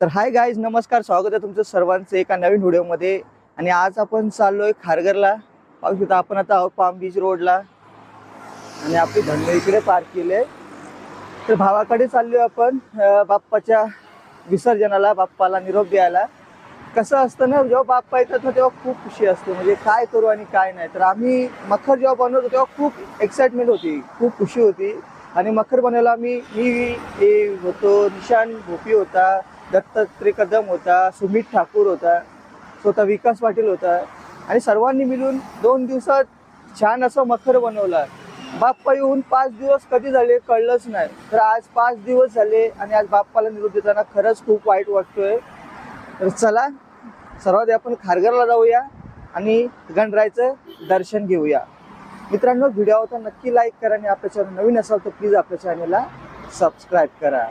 तर hi guys नमस्कार स्वागत आहे तुमचं सर्वांचं एका नवीन व्हिडिओमध्ये. आणि आज आपण चाललो आहे खारघरला. पाहू शकता आपण आता आहोत पाम बीच रोडला आणि आपली धन्य इकडे पार्क केले तर भावाकडे चाललो आहे आपण बाप्पाच्या विसर्जनाला बाप्पाला निरोप द्यायला. कसं असतं ना जेव्हा बाप्पा येतात ना तेव्हा खूप खुशी असते. म्हणजे काय करू आणि काय नाही. तर आम्ही मखर जेव्हा बनवतो तेव्हा खूप एक्साइटमेंट होती. खूप खुशी होती. आणि मखर बनवायला आम्ही मी हे होतो निशान भोपी होता. दत्तात्रय कदम होता सुमित ठाकूर होता स्वतः विकास पाटील होता आणि सर्वांनी मिळून दोन दिवसात छान असं मखर बनवला. बाप्पा येऊन पाच दिवस कधी झाले कळलंच नाही. तर आज पाच दिवस झाले आणि आज बाप्पाला निरोप देताना खरंच खूप वाईट वाटतोय. तर चला सर्वात आपण खारघरला जाऊया आणि गणरायचं दर्शन घेऊया. मित्रांनो व्हिडिओ होता नक्की लाईक करा आणि आपल्या चॅनल नवीन असाल तर प्लीज आपल्या चॅनलला सबस्क्राईब करा.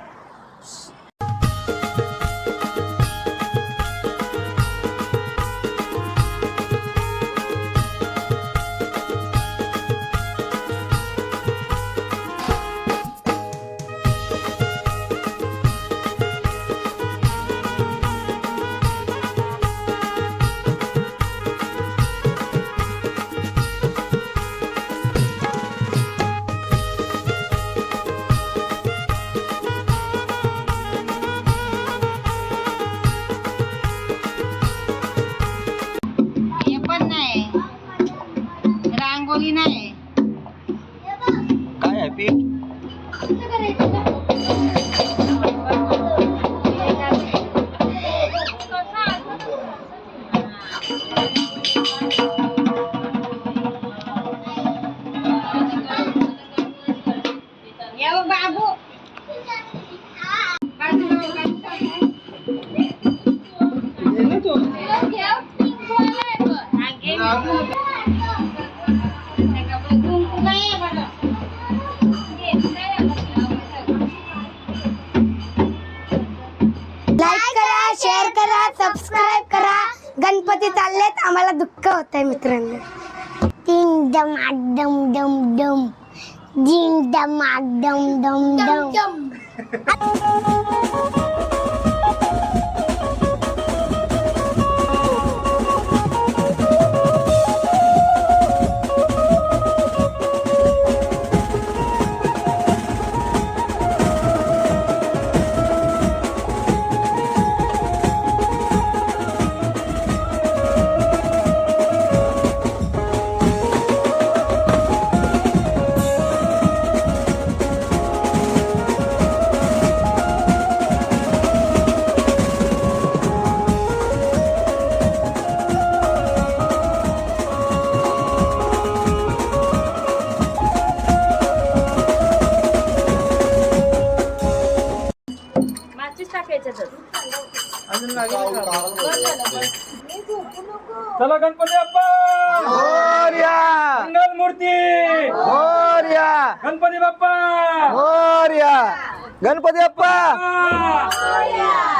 सबस्क्राईब करा गणपती चाललेत. आम्हाला दुःख होत आहे मित्रांनो. तीन डम डम डम डम जिंग डम डम डम डम Hadi. चला गणपती बाप्पा! मोरया! मंगल मूर्ती! मोरया! गणपती बाप्पा! मोरया! गणपती बाप्पा!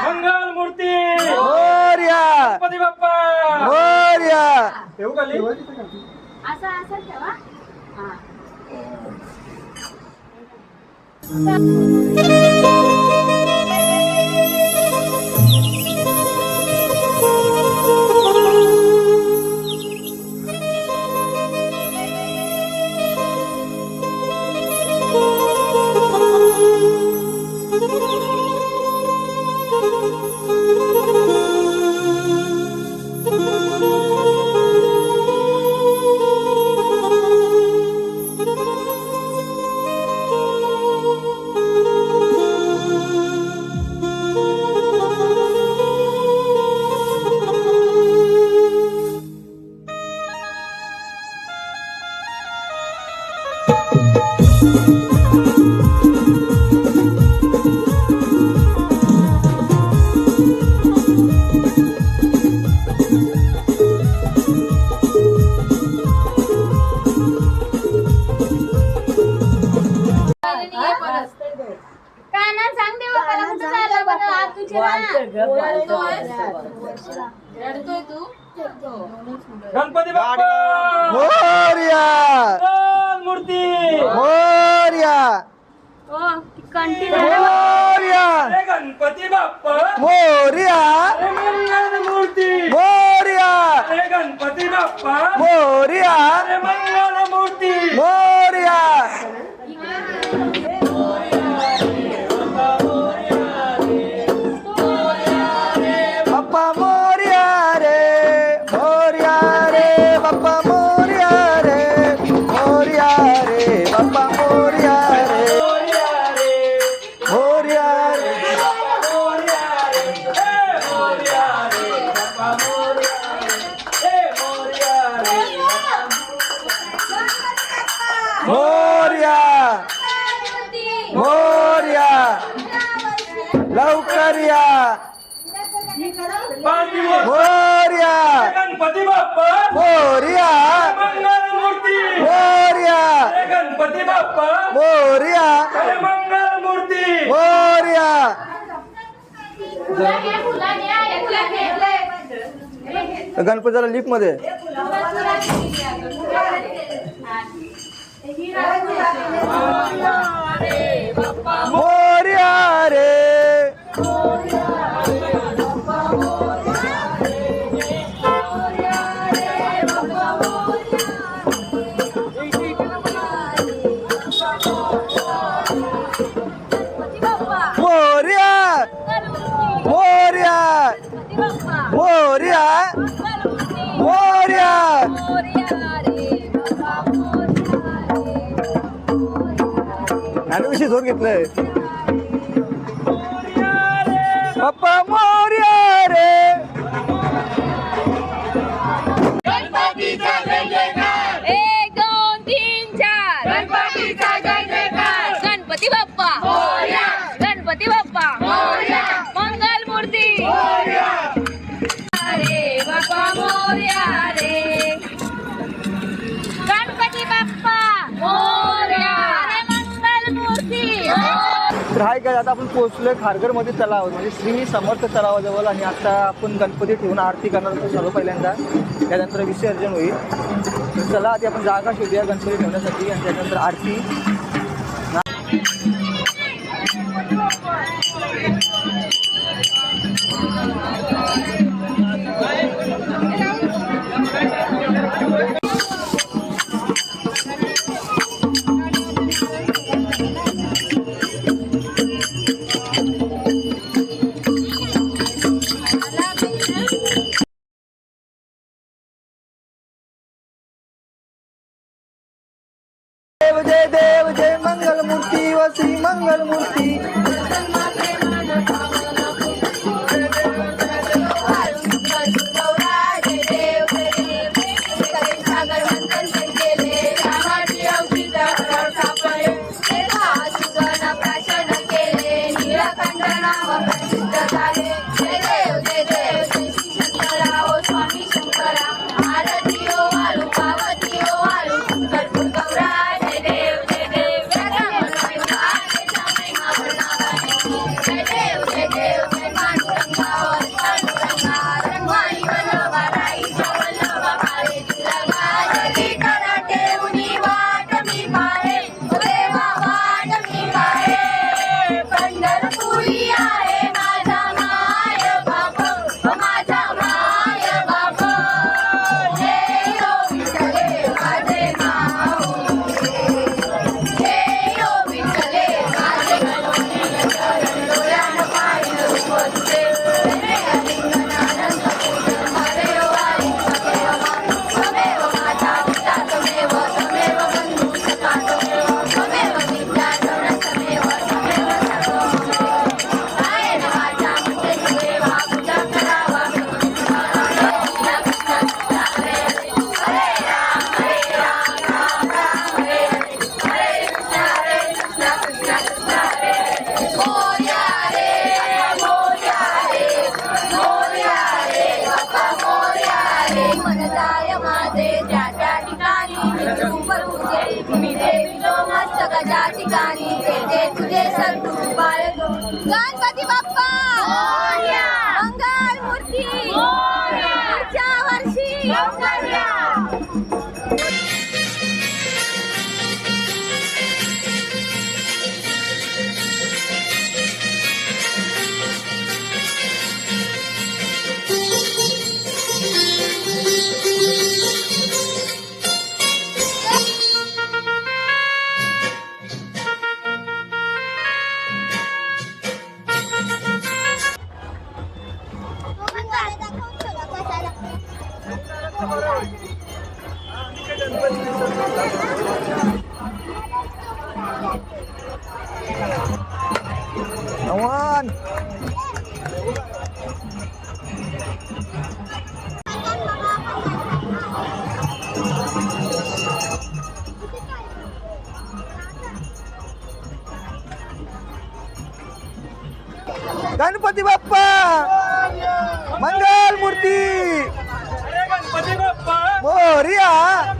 मंगल मूर्ती! मोरया! गणपती बाप्पा! मोरया! ठेवू खाली काना मूर्ती. मोर्या. कंटिन्यू. मोर्या. अरे गणपती बाप्पा. मोर्या. अरे मंगल मूर्ती. मोर्या. अरे गणपती बाप्पा. मोर्या. अरे मंगल मूर्ती. मोर्या. लवकर या. मोर्या गणपती बाप्पा मोर्या मंगल मूर्ती गणपती बाप्पा मोर्या मंगल मूर्ती गणपतीला लिफ्टमध्ये. विषयी जोर घेतलाय. पप्पा मोर्या रे. थोडक्यात आता आपण पोहोचलोय खारघरमध्ये तलाव म्हणजे श्री समर्थ तलावाजवळ आणि आता आपण गणपती ठेवून आरती करणार सर्व पहिल्यांदा. त्यानंतर विसर्जन होईल. चला आधी आपण जागा शोधूया गणपती ठेवण्यासाठी आणि त्यानंतर आरती. Shri Mangalmurti Jamaica. Awan. Ganpati bapak. Mandal Murti Oh Ria. Moria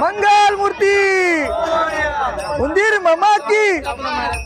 मंगल मूर्ती उंदीर ममा की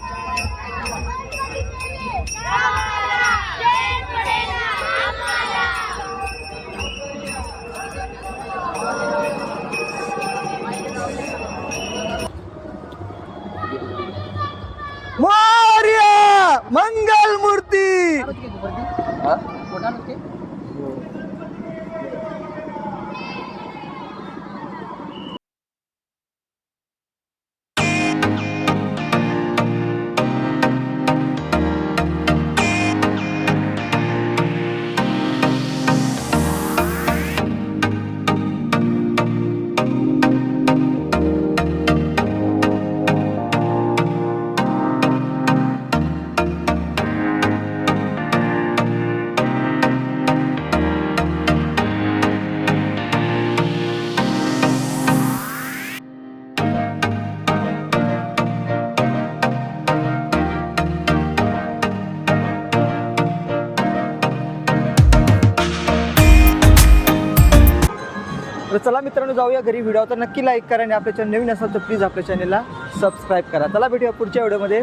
चला मित्रांनो जाऊया घरी. व्हिडिओ तर नक्की लाईक करा आणि आपल्या चॅनल नवीन असाल तर प्लीज आपल्या चॅनलला सबस्क्राईब करा. चला भेटूया पुढच्या व्हिडिओमध्ये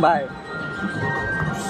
बाय